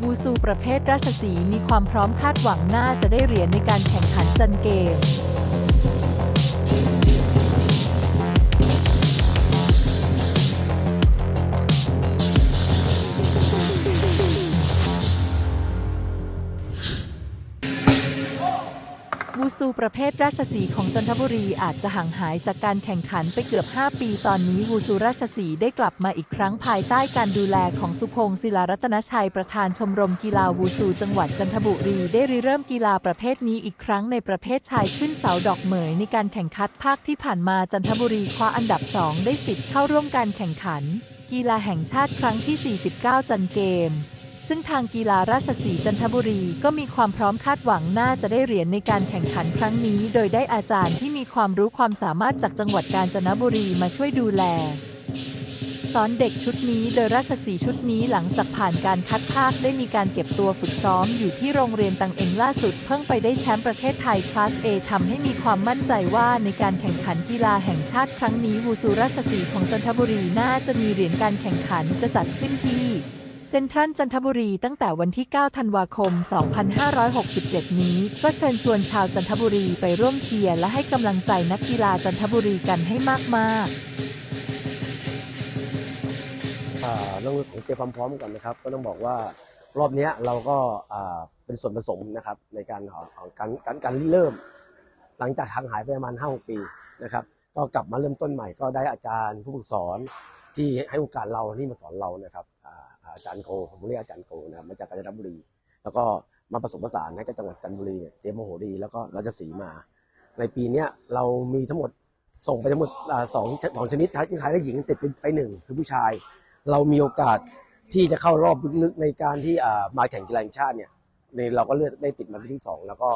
บูซูประเภทราชสีมีความพร้อมคาดหวังน่าจะได้เหรียญในการแข่งขันจันเกม วูซูประเภทราชสีของจันทบุรีอาจจะห่างหายจากการแข่งขันไปเกือบ 5 ปี ตอนนี้วูซูราชสีได้กลับมาอีกครั้งภายใต้การดูแลของสุพงศ์ศิลารัตนชัยประธานชมรมกีฬาวูซูจังหวัดจันทบุรีได้ริเริ่มกีฬาประเภทนี้อีกครั้งในประเภทชายขึ้นเสาดอกเหมยในการแข่งขันภาคที่ผ่านมาจันทบุรีคว้าอันดับ 2 ได้สิทธิ์เข้าร่วมการแข่งขัน กีฬาแห่งชาติครั้งที่ 49 จันเกม ซึ่งทางกีฬาราชสีห์จันทบุรีก็มีความพร้อมคาดหวังน่าจะได้เหรียญในการแข่งขันครั้งนี้ โดยได้อาจารย์ที่มีความรู้ความสามารถจากจังหวัดกาญจนบุรีมาช่วยดูแล สอนเด็กชุดนี้โดยราชสีห์ชุดนี้หลังจากผ่านการคัดภาคได้มีการเก็บตัวฝึกซ้อมอยู่ที่โรงเรียนตังเองล่าสุด เพิ่งไปได้แชมป์ประเทศไทยคลาส A ทำให้มีความมั่นใจว่าในการแข่งขันกีฬาแห่งชาติครั้งนี้วูซูราชสีห์ของจันทบุรีน่าจะมีเหรียญการแข่งขันจะจัดขึ้นที่ เซ็นทรัลจันทบุรีตั้งแต่วันที่ 9 ธันวาคม 2567 นี้ ก็เชิญชวนชาวจันทบุรีไปร่วมเชียร์และให้กำลังใจนักกีฬาจันทบุรีกันให้มากๆอ่าเรื่องของเตรียมความพร้อมก่อนนะครับ ก็ต้องบอกว่ารอบนี้เราก็เป็นส่วนผสมนะครับในการของของการการการเริ่ม หลังจากทางหายไปประมาณ5 6ปีนะครับ ก็กลับมาเริ่มต้นใหม่ก็ได้อาจารย์ผู้ฝึกสอนที่ให้โอกาสเราที่มาสอนเรานะครับ อาจารย์โกผมเรียกอาจารย์โกนะมาจากกาญจนบุรี แล้วก็มาผสมผสานให้กับจังหวัดจันทบุรีเนี่ยเตรียมโมโหรีแล้วก็ราชสีมา ในปีเนี้ยเรามีทั้งหมดส่งไปทั้งหมดสองสองชนิดทั้งชายและหญิงติดไปหนึ่งคือผู้ชาย เรามีโอกาสที่จะเข้ารอบลึกๆในการที่มาแข่งกีฬาแห่งชาติเนี่ยในเราก็เลือกได้ติดมาเป็นที่สองแล้วก็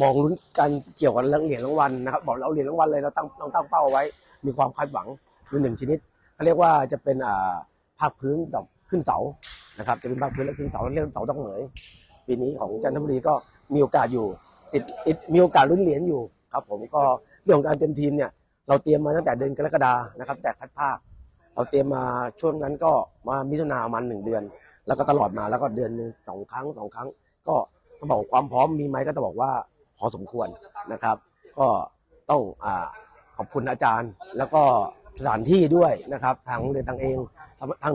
มองลุ้นกันเกี่ยวกับเรื่องเหรียญรางวัลนะครับบอกเราเหรียญรางวัลเลยเราตั้งเราตั้งเป้าเอาไว้ มีความคาดหวังอยู่หนึ่งชนิดเขาเรียกว่าจะเป็นภาคพื้นดอก ขึ้นเสานะครับจะเป็นภาคพื้นและขึ้นเสาเรียกเสาดอกเหมยปีนี้ของจันทบุรีก็มีโอกาสอยู่ ติดติดมีโอกาสลุ้นเหรียญอยู่ครับ ผมก็เรื่องของการเตรียมทีมเนี่ยเราเตรียมมาตั้งแต่เดือนกรกฎานะครับ แต่คัดภาคเราเตรียมมาช่วงนั้นก็มามิถุนาประมันหนึ่งเดือน แล้วก็ตลอดมาแล้วก็เดือนหนึ่งสองครั้งสองครั้ง ก็ต้องบอกความพร้อมมีไหมก็ต้องบอกว่าพอสมควรนะครับ ก็ต้องอขอบคุณอาจารย์แล้วก็ สถานที่ด้วยนะครับทางโรงเรียนทางเองทาง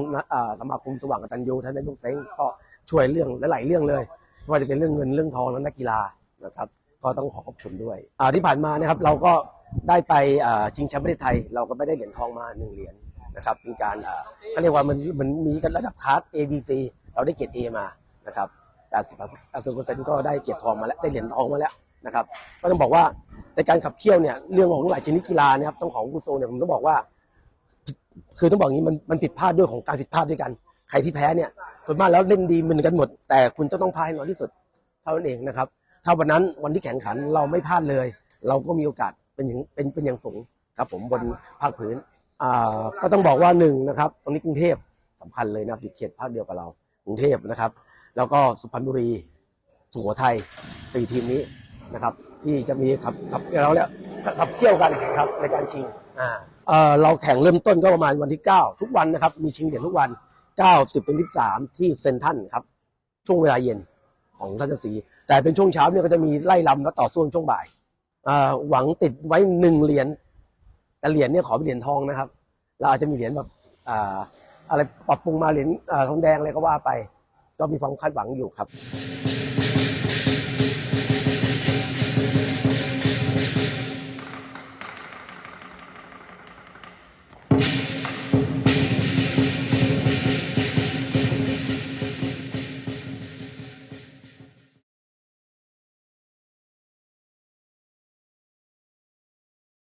สมาคมสว่างกตัญญูท่านนายกเซ้งก็ช่วยเรื่องหลายๆเรื่องเลยไม่ว่าจะเป็นเรื่องเงินเรื่องทองและนักกีฬานะครับก็ต้องขอขอบคุณด้วยที่ผ่านมานะครับเราก็ได้ไปชิงแชมป์ประเทศไทย เราก็ไม่ได้เหรียญทองมาหนึ่งเหรียญนะครับเป็นการเขาเรียกว่ามันมันมีกันระดับคลาส A B C เราได้เกียรติ A มานะครับ80 80เปอร์เซ็นก็ได้เกียรติทองมาแล้วได้เหรียญทองมาแล้ว นะครับ ก็ต้องบอกว่าในการขับเคี่ยวเนี่ยเรื่องของหลายชนิดกีฬานะครับต้องของกุโซเนี่ยผมต้องบอกว่า คือต้องบอกอย่างนี้มันมันผิดพลาดด้วยของการผิดพลาดด้วยกัน ใครที่แพ้เนี่ยส่วนมากแล้วเล่นดีเหมือนกันหมด แต่คุณจะต้องพลาดให้น้อยที่สุดเท่านั้นเองนะครับ ถ้าวันนั้นวันที่แข่งขันเราไม่พลาดเลย เราก็มีโอกาสเป็นอย่างเป็นเป็นอย่างสูงครับผมบนภาคพื้นอ่าก็ต้องบอกว่าหนึ่งนะครับตรงนี้กรุงเทพสำคัญเลยนะครับอยู่เขตภาคเดียวกับเรากรุงเทพนะครับ แล้วก็สุพรรณบุรีสุโขทัยสี่ทีมนี้ นะครับ ที่จะมีขับขับเราแล้วขับเที่ยวกันครับในการชิงอ่าเอ่อเราแข่งเริ่มต้นก็ประมาณวันที่ 9 ทุกวันนะครับ มีชิงเหรียญทุกวัน 9 10เป็น13 ที่เซนทรันครับ ช่วงเวลาเย็นของท่านศรีแต่เป็นช่วงเช้าเนี่ยก็จะมีไล่ลำแล้วต่อสู้ช่วงบ่ายอ่าหวังติดไว้หนึ่งเหรียญแต่เหรียญเนี่ยขอเป็นเหรียญทองนะครับ เราอาจจะมีเหรียญแบบอ่าอะไรปรับปรุงมาเหรียญอ่าทองแดงอะไรก็ว่าไป ก็มีความคาดหวังอยู่ครับ